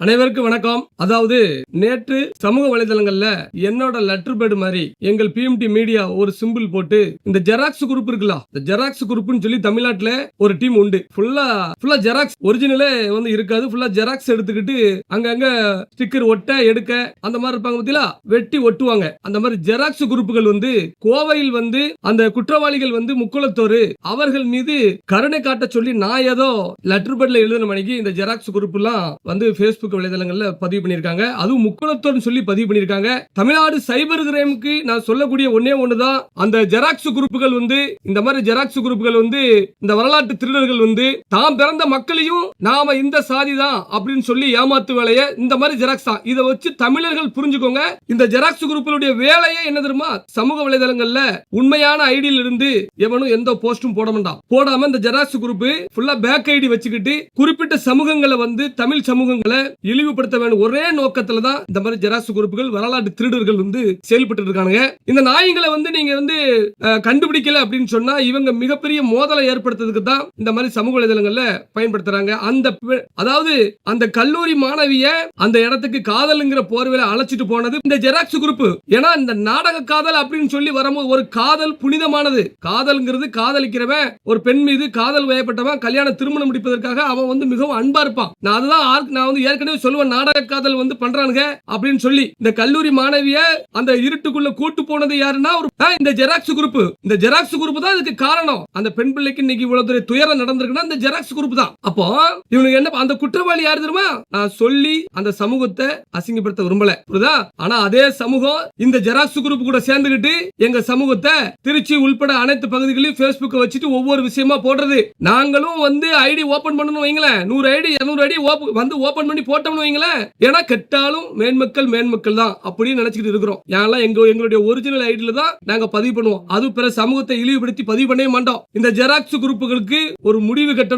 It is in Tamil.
அனைவருக்கும் வணக்கம். அதாவது நேற்று சமூக வலைதளங்கள்ல என்னோட லெட்டர் பேடு மாதிரி எங்கள் பிஎம்டி மீடியா ஒரு சிம்பிள் போட்டு இந்த ஜெராக்ஸ் குரூப் இருக்குல்ல இந்த ஜெராக்ஸ் குரூப்னு சொல்லி தமிழ்நாட்டுல ஒரு டீம் உண்டு. ஃபுல்லா ஃபுல்லா ஜெராக்ஸ் ஒரிஜினலே வந்து இருக்காது. ஃபுல்லா ஜெராக்ஸ் எடுத்துக்கிட்டு அங்கங்க ஸ்டிக்கர் ஒட்ட எடுக்க அந்த மாதிரி இருப்பாங்க பத்தியா வெட்டி ஒட்டுவாங்க. அந்த மாதிரி ஜெராக்ஸ் குரூப்புகள் வந்து கோவையில் வந்து அந்த குற்றவாளிகள் வந்து முக்குளத்தோரு அவர்கள் மீது கருணை காட்ட சொல்லி நான் ஏதோ லெட்டர் பேட்ல எழுதின மணிக்கு இந்த ஜெராக்ஸ் குரூப் எல்லாம் வந்து Facebook வலைதளங்களில் பதிவு பண்ணிருக்காங்க அதுவும் முக்குளத்தோர்னு சொல்லி பதிவு பண்ணிருக்காங்க தமிழ்நாடு சைபர் கிரைமுக்கு நான் சொல்லக்கூடிய ஒன்னே ஒண்ணுதான். அந்த ஜெராக்ஸ் குரூப்புகள் வந்து இந்த மாதிரி ஜெராக்ஸ் குரூப்புகள் வந்து இந்த வரலாற்று திருடர்கள் வந்து தாம் பிறந்த மக்களையும் நாம இந்த சாதி தான் அப்படின்னு சொல்லி ஏமாத்து வேலையை இந்த மாதிரி ஜெராக்ஸ் தான். இதை வச்சு தமிழர்கள் புரிஞ்சுக்கோங்க. இந்த ஜெராக்ஸ் குரூப்பினுடைய வேலையே என்ன தெரியுமா? சமூக வலைதளங்கள்ல உண்மையான ஐடியில் இருந்து எவனும் எந்த போஸ்டும் போட மாட்டான். போடாம இந்த ஜெராக்ஸ் குரூப் ஃபுல்லா பேக் ஐடி வச்சுக்கிட்டு குறிப்பிட்ட சமூகங்களை வந்து தமிழ் சமூகங்களை இழிவுபடுத்த வேண்டும் ஒரே நோக்கத்துல தான் இந்த மாதிரி ஜெராக்ஸ் குரூப்புகள் வரலாற்று திருடர்கள் வந்து செயல்பட்டு இருக்காங்க இந்த நாய்களை வந்து நீங்க வந்து கண்டுபிடிக்கல அப்படின்னு சொன்னா இவங்க மிகப்பெரிய மோதலை ஏற்படுத்துறதுக்கு தான் இந்த மாதிரி சமூக வலைதளங்கள்ல பயன்படுத்துறாங்க. அந்த அதாவது அந்த கல்லூரி மாணவிய அந்த இடத்துக்கு காதலுங்கிற போர்வையில அழைச்சிட்டு போனது இந்த ஜெராக்ஸ் குரூப் ஏன்னா இந்த நாடக காதல் அப்படின்னு சொல்லி வரும்போது ஒரு காதல் புனிதமானது. காதல்ங்கிறது காதலிக்கிறவன் ஒரு பெண் மீது காதல் வயப்பட்டவன் கல்யாண திருமணம் முடிப்பதற்காக அவன் வந்து மிகவும் அன்பா இருப்பான். நான் அதுதான் நான் வந்து ஏற்கனவே சொல்லுவேன் நாடக காதல் வந்து பண்றானுங்க அப்படின்னு சொல்லி. இந்த கல்லூரி மாணவிய அந்த இருட்டுக்குள்ள கூட்டு போனது யாருன்னா ஒரு இந்த ஜெராக்ஸ் குரூப் இந்த ஜெராக்ஸ் குரூப் தான் இதுக்கு காரணம். அந்த பெண் பிள்ளைக்கு இன்னைக்கு இவ்வளவு பெரிய துயரம் நடந்திருக்குன்னா இந்த ஜெராக்ஸ் குரூப் தான். அப்போ இவனுக்கு என்ன அந்த குற்றவாளி யாரு தெரியுமா? நான் சொல்லி அந்த சமூகத்தை அசிங்கப்படுத்த விரும்பல. புரியுதா? ஆனா அதே சமூகம் இந்த ஜெராக்ஸ் குரூப் கூட சேர்ந்துகிட்டு எங்க சமூகத்தை திருச்சி உள்பட அனைத்து பகுதிகளையும் பேஸ்புக் வச்சுட்டு ஒவ்வொரு விஷயமா போடுறது. நாங்களும் வந்து ஐடி ஓபன் பண்ணணும் வைங்களேன். நூறு ஐடி இருநூறு ஐடி வந்து ஓபன் பண்ணி போட்டோம்னு வைங்களேன். ஏன்னா கெட்டாலும் மேன்மக்கள் மேன்மக்கள் தான் அப்படின்னு நினைச்சுக்கிட்டு இருக்கிறோம். ஏன்னா எங்க எங்களுடைய ஒரிஜினல் ஐடியில தான் நாங்க பதிவு பண்ணுவோம். அது பிற சமூகத்தை இழிவுபடுத்தி பதிவு பண்ணவே மாட்டோம். இந்த ஜெராக்ஸ் குரூப்புகளுக்கு ஒரு முடிவு கட்டணும்.